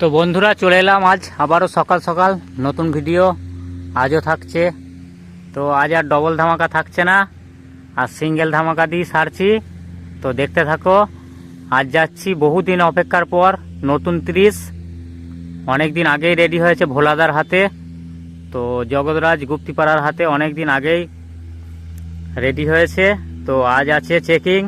তো বন্ধুরা, চলে এলাম আজ। আবারও সকাল সকাল নতুন ভিডিও। আজও থাকছে। তো আজ আর ডবল ধামাকা থাকছে না। আর সিঙ্গেল ধামাকা দিয়ে সারছি। তো দেখতে থাকো, আজ যাচ্ছি বহুদিন অপেক্ষার পর নতুন ত্রিশ। অনেক দিন আগেই রেডি হয়েছে ভোলাদার হাতে। তো জগৎরাজ গুপ্তিপাড়ার হাতে অনেক দিন আগেই রেডি হয়েছে। তো আজ আছে চেকিং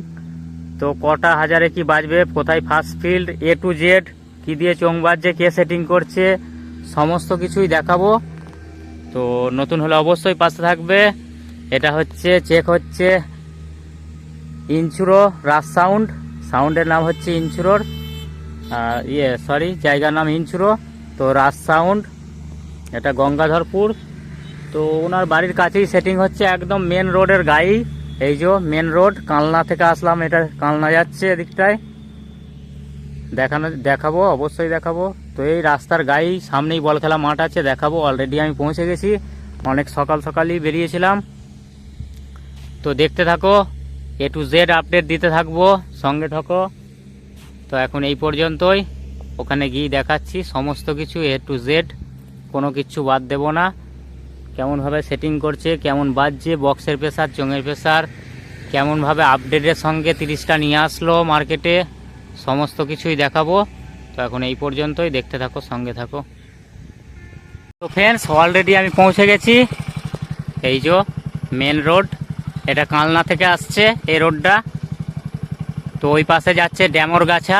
তো কটা হাজারে কি বাজবে, কোথায় first field A to Z কি দিয়ে চোং বাজছে কে সেটিং করছে, সমস্ত কিছুই দেখাবো। তো নতুন হলে অবশ্যই পাশে থাকবে। এটা হচ্ছে চেক হচ্ছে ইনচুরো রাস সাউন্ড সাউন্ডের নাম হচ্ছে ইনচুরোর ইয়ে সরি জায়গার নাম ইনচুরো তো রাস সাউন্ড এটা গঙ্গাধরপুর। তো ওনার বাড়ির কাছেই সেটিং হচ্ছে একদম মেন রোডের গায়েই এই যে মেন রোড কালনা থেকে আসলাম, এটা কালনা যাচ্ছে এদিকটায়। দেখানো, দেখাবো, অবশ্যই দেখাবো। তো এই রাস্তার গায়েই সামনেই বল খেলা মাঠ আছে, দেখাবো। অলরেডি আমি পৌঁছে গেছি। অনেক সকাল সকালই বেরিয়েছিলাম। তো দেখতে থাকো এ টু জেড আপডেট দিতে থাকব, সঙ্গে থাকো। তো এখন এই পর্যন্তই। ওখানে গিয়ে দেখাচ্ছি, সমস্ত কিছু এ টু জেড কোনো কিছু বাদ দেবো না। কেমনভাবে সেটিং করছে, কেমন বাজছে বক্সের প্রেসার চোঙের প্রেসার কেমনভাবে আপডেটের সঙ্গে তিরিশটা নিয়ে আসলো মার্কেটে সমস্ত কিছুই দেখাবো। তো এখন এই পর্যন্তই, দেখতে থাকো, সঙ্গে থাকো। তো ফ্রেন্ডস অলরেডি আমি পৌঁছে গেছি। এই যে মেন রোড এটা কালনা থেকে আসছে এই রোডটা তো ওই পাশে যাচ্ছে ড্যামর গাছা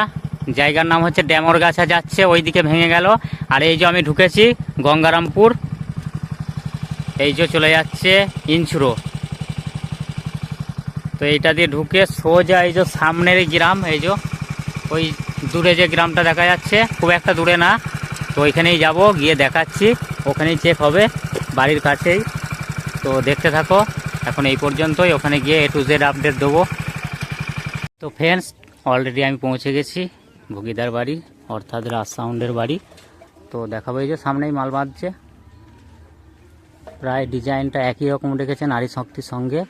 জায়গার নাম হচ্ছে ড্যামর গাছা যাচ্ছে ওই দিকে ভেঙে গেল। আর এই যে আমি ঢুকেছি গঙ্গারামপুর। এই যে চলে যাচ্ছে ইনচুরো তো এইটা দিয়ে ঢুকে সোজা এই যে সামনের গ্রাম, এই যে ওই দূরে যে গ্রামটা দেখা যাচ্ছে, খুব একটা দূরে না। তো ওইখানেই যাব, গিয়ে দেখাচ্ছি। ওখানেই চেক হবে, বাড়ির কাছেই। তো দেখতে থাকো, এখন এই পর্যন্তই। ওখানে গিয়ে এ টু জেড আপডেট দেবো। তো ফ্রেন্ডস অলরেডি আমি পৌঁছে গেছি, ভুগিদার বাড়ি, অর্থাৎ রাজ সাউন্ডের বাড়ি। তো দেখাবো এই যে সামনেই মাল বাঁধছে। প্রায় ডিজাইনটা একই রকম রেখেছে নারী শক্তির সঙ্গে।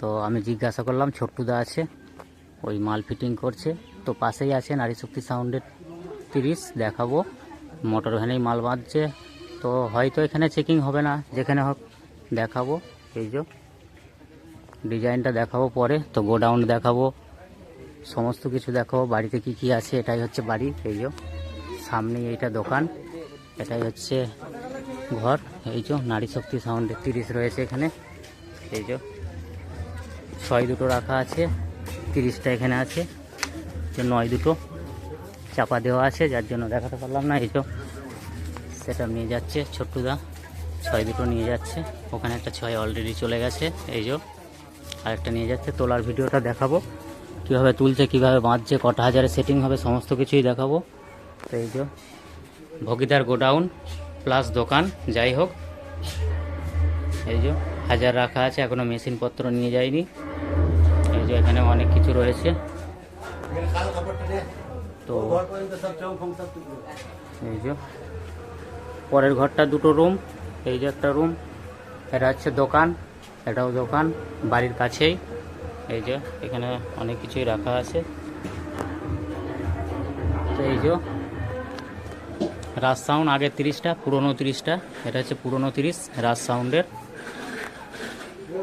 তো আমি জিজ্ঞাসা করলাম, ছোট্টুদা আছে, ওই মাল ফিটিং করছে। তো পাশেই আছে নারী শক্তি সাউন্ডের তিরিশ, দেখাবো। মোটর ভ্যানেই মাল বাঁধছে। তো হয়তো এখানে চেকিং হবে না, যেখানে হোক দেখাবো। এই যে ডিজাইনটা দেখাবো পরে। তো গোডাউন দেখাবো, সমস্ত কিছু দেখাবো। বাড়িতে কি কি আছে, এটাই হচ্ছে বাড়ি। এই যে সামনেই এইটা দোকান, এটাই হচ্ছে ঘর। এই যে নারী শক্তি সাউন্ডের তিরিশ রয়েছে এখানে। এই যে ছয় দুটো রাখা আছে, তিরিশটা এখানে আছে। যে নয় দুটো চাপা দেওয়া আছে, যার জন্য দেখাতে পারলাম না। এই যে সেটা নিয়ে যাচ্ছে ছোট্টুদা, ছয় দুটো নিয়ে যাচ্ছে। ওখানে একটা ছয় অলরেডি চলে গেছে। এই যে আরেকটা নিয়ে যাচ্ছে, তোলার ভিডিওটা দেখাবো। কীভাবে তুলছে, কীভাবে বাঁধছে, কটা হাজারে সেটিং হবে, সমস্ত কিছুই দেখাবো। তো এই যে ভগিদার গোডাউন প্লাস দোকান, যাই হোক। এই যে হাজার রাখা আছে এখনও মেশিনপত্র নিয়ে যায়নি এই যে এখানে অনেক কিছু রয়েছে। তো এই যে পরের ঘরটা দুটো রুম এই যে একটা রুম এটা হচ্ছে দোকান এটাও দোকান বাড়ির কাছেই এই যে এখানে অনেক কিছুই রাখা আছে। তো এই যে রাজ সাউন্ড আগে তিরিশটা পুরনো তিরিশটা এটা হচ্ছে পুরনো তিরিশ রাজ সাউন্ডের।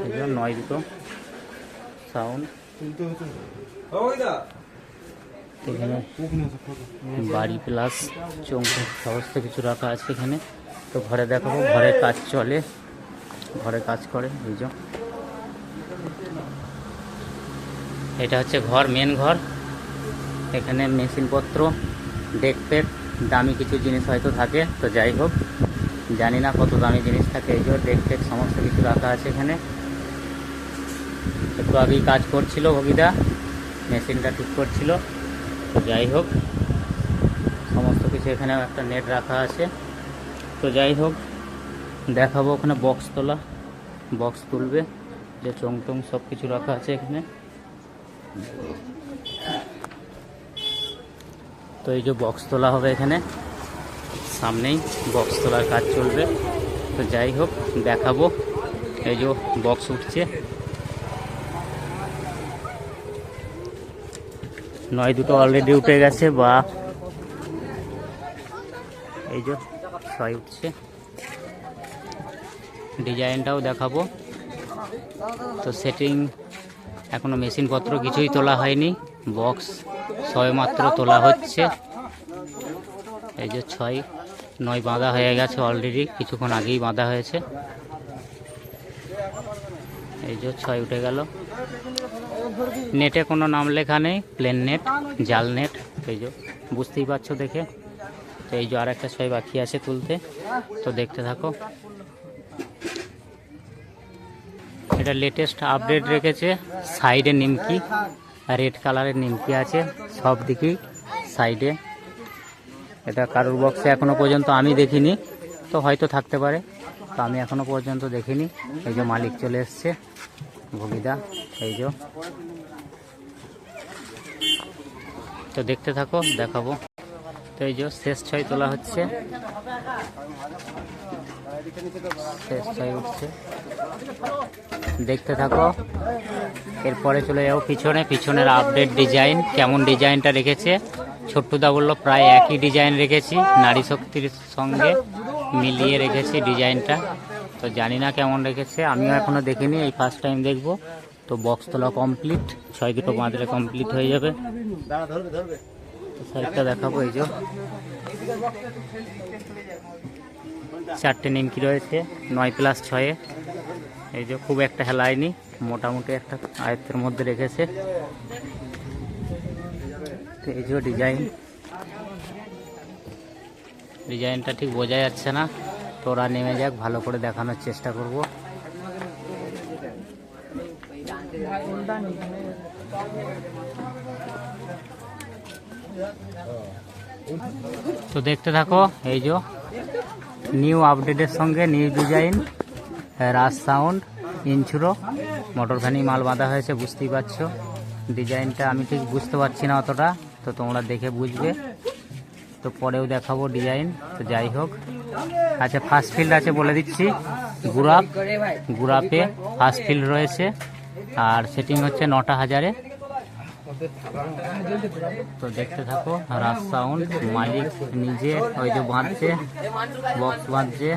এই যে নয় দুটো সাউন্ড। এখানে বাড়ি প্লাস চৌকি, সমস্ত কিছু রাখা আছে এখানে। তো ঘরে দেখাবো, ঘরে কাজ চলে। ঘরে কাজ করে, এই এটা হচ্ছে ঘর মেন ঘর। এখানে মেশিনপত্র ডেক দামি কিছু জিনিস হয়তো থাকে, তো যাই হোক। জানি না কত দামি জিনিস থাকে, এই যে ডেক সমস্ত কিছু রাখা আছে এখানে। একটু আগেই কাজ করছিল ভগিদা, মেশিনটা ঠিক করছিল। যাই হোক সমস্ত কিছু এখানে একটা নেট রাখা আছে। তো যাই হোক দেখাবো ওখানে বক্স তোলা বক্স তুলবে, যে চং টং সব কিছু রাখা আছে এখানে। তো এই যে বক্স তোলা হবে এখানে, সামনেই বক্স তোলার কাজ চলবে। তো যাই হোক দেখাবো, এই যে বক্স উঠছে। নয়, দুটো অলরেডি উঠে গেছে, বা এই যে ছয় উঠছে। ডিজাইনটাও দেখাবো। তো সেটিং এখনও মেশিনপত্র কিছুই তোলা হয়নি। বক্স ছয় মাত্র তোলা হচ্ছে। এই যে ছয়, নয় বাঁধা হয়ে গেছে অলরেডি কিছুক্ষণ আগেই বাঁধা হয়েছে। এই যে ছয় উঠে গেল। নেটে কোনো নাম লেখা নেই প্লেন নেট জাল নেট এই যে বুঝতেই পারছ দেখে। তো এই যে আর একটা ছয় বাকি আছে তুলতে, তো দেখতে থাকো। এটা লেটেস্ট আপডেট রেখেছে সাইডে নিমকি রেড কালারের নিমকি আছে, সব দিকেই সাইডে এটা কারোর বক্সে এখনও পর্যন্ত আমি দেখিনি, তো হয়তো থাকতে পারে, তো আমি এখনও পর্যন্ত দেখিনি। এই যে মালিক চলে এসছে, ভগিদা। এই যে। তো দেখতে থাকো, দেখাবো। তো এই যে শেষ ছয় তোলা হচ্ছে। শেষ ছয় উঠছে। দেখতে থাকো। এরপরে চলে যাব পিছনে। পিছনের আপডেট ডিজাইন কেমন ডিজাইনটা রেখেছে। ছোট্টুদা বলল প্রায় একই ডিজাইন রেখেছি। নারী শক্তির সঙ্গে মিলিয়ে রেখেছি ডিজাইনটা তো জানি না কেমন রেখেছে। আমিও এখনও দেখিনি। এই ফার্স্ট টাইম দেখব। তো বক্স তোলা কমপ্লিট ছয় দুটো বাঁধলে কমপ্লিট হয়ে যাবে। সাইডটা দেখাবো, এই যে। চারটে নিমকি রয়েছে, নয় প্লাস ছয়ে। এই যে খুব একটা হেলায়নি, মোটামুটি একটা আয়ত্তের মধ্যে রেখেছে। এই যে ডিজাইন ডিজাইনটা ঠিক বোঝা যাচ্ছে না। তোরা নেমে যাক, ভালো করে দেখানোর চেষ্টা করব। তো দেখতে থাকো, এই যে নিউ আপডেটের সঙ্গে নিউ ডিজাইন রাজ সাউন্ড ইনচুরো মোটরখানি মাল বাঁধা হয়েছে, বুঝতেই পারছ। ডিজাইনটা আমি ঠিক বুঝতে পারছি না অতটা, তো তোমরা দেখে বুঝবে। তো পরেও দেখাবো ডিজাইন তো যাই হোক। আচ্ছা ফার্স্ট ফিল্ড আছে বলে দিচ্ছি। গুরাপ গুরাপে ফার্স্ট ফিল্ড রয়েছে। আর সেটিং হচ্ছে নটা হাজারে। তো দেখতে থাকো, রাজ সাউন্ড মালিক নিজে ওই যে বাঁধছে বক্স বাঁধছে।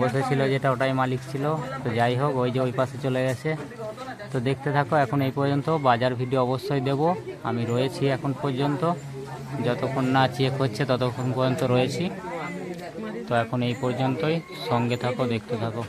বসেছিল যেটা ওটাই মালিক ছিল। তো যাই হোক, ওই যে ওই পাশে চলে গেছে। তো দেখতে থাকো, এখন এই পর্যন্ত বাজার ভিডিও অবশ্যই দেব। আমি রয়েছি এখন পর্যন্ত। যতক্ষণ না চেক হচ্ছে, ততক্ষণ পর্যন্ত রয়েছি। তো এখন এই পর্যন্তই। সঙ্গে থাকো, দেখতে থাকো।